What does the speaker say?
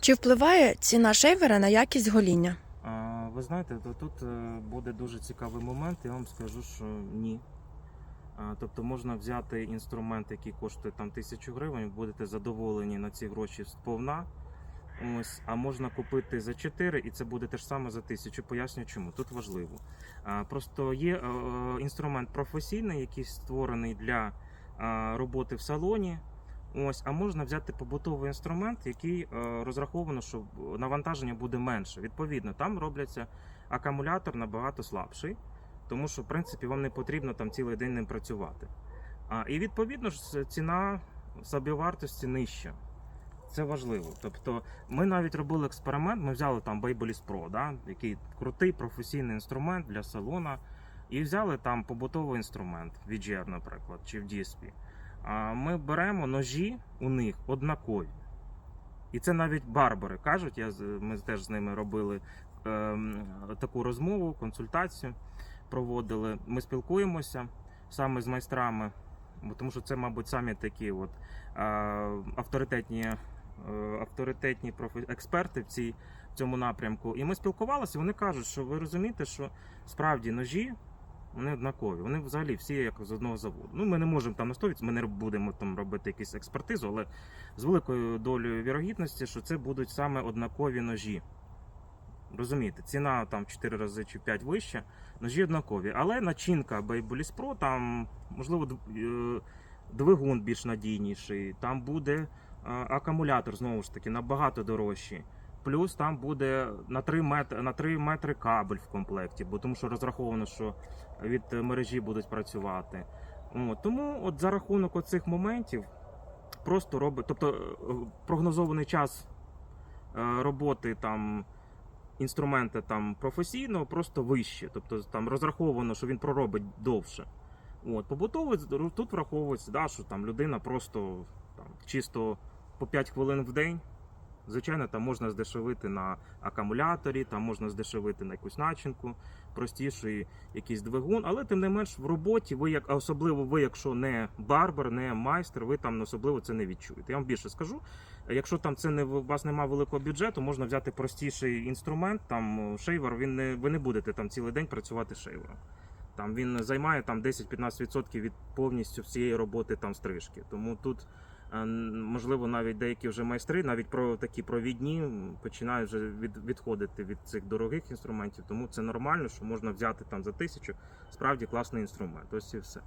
Чи впливає ціна шейвера на якість гоління? Ви знаєте, то тут е, буде дуже цікавий момент, я вам скажу, що ні. Тобто можна взяти інструмент, який коштує там тисячу гривень, будете задоволені на ці гроші сповна. Ось, а можна купити за 4 і це буде те ж саме за тисячу. Поясню чому. Тут важливо. Просто є е, е, інструмент професійний, який створений для роботи в салоні. Ось, а можна взяти побутовий інструмент, який е, розраховано, що навантаження буде менше. Відповідно, там робляться акумулятор набагато слабший, тому що в принципі вам не потрібно там цілий день ним працювати. А, і відповідно ж ціна собівартості нижча. Це важливо. Тобто, ми навіть робили експеримент. Ми взяли там Babyliss Pro, да, який крутий професійний інструмент для салона, і взяли там побутовий інструмент, VGR, наприклад, чи в DSP. Ми беремо ножі у них однакові. І це навіть барбари кажуть. Я, ми теж з ними робили ем, таку розмову, консультацію проводили. Ми спілкуємося саме з майстрами, бо тому що це, мабуть, самі такі от, е, авторитетні, е, авторитетні профі- експерти в, цій, в цьому напрямку. І ми спілкувалися, вони кажуть, що ви розумієте, що справді ножі вони однакові. Вони взагалі всі як з одного заводу. Ну, ми не можемо там на 100%, ми не будемо там робити якусь експертизу, але з великою долею вірогідності, що це будуть саме однакові ножі. Розумієте, ціна там 4 рази чи 5 вища, ножі однакові. Але начинка Babyliss Pro, там, можливо, е, двигун більш надійніший, там буде е, акумулятор, знову ж таки, набагато дорожчий. Плюс там буде на 3 метри, на 3 метри кабель в комплекті, бо тому що розраховано, що від мережі будуть працювати. От, тому от за рахунок оцих моментів просто робить, тобто е, прогнозований час е, роботи там інструмента там професійного просто вище. Тобто там розраховано, що він проробить довше. От, побутовий тут враховується, да, що там людина просто там, чисто по 5 хвилин в день. Звичайно, там можна здешевити на акумуляторі, там можна здешевити на якусь начинку, простіший якийсь двигун, але тим не менш в роботі ви як особливо ви, якщо не барбер, не майстер, ви там особливо це не відчуєте. Я вам більше скажу. Якщо там це не у вас немає великого бюджету, можна взяти простіший інструмент. Там шейвер, він не ви не будете там цілий день працювати шейвером. Там він займає там 10-15% від повністю всієї роботи там стрижки. Тому тут можливо навіть деякі вже майстри, навіть про такі провідні, починають вже від, відходити від цих дорогих інструментів. Тому це нормально, що можна взяти там за тисячу. Справді класний інструмент. Ось і все.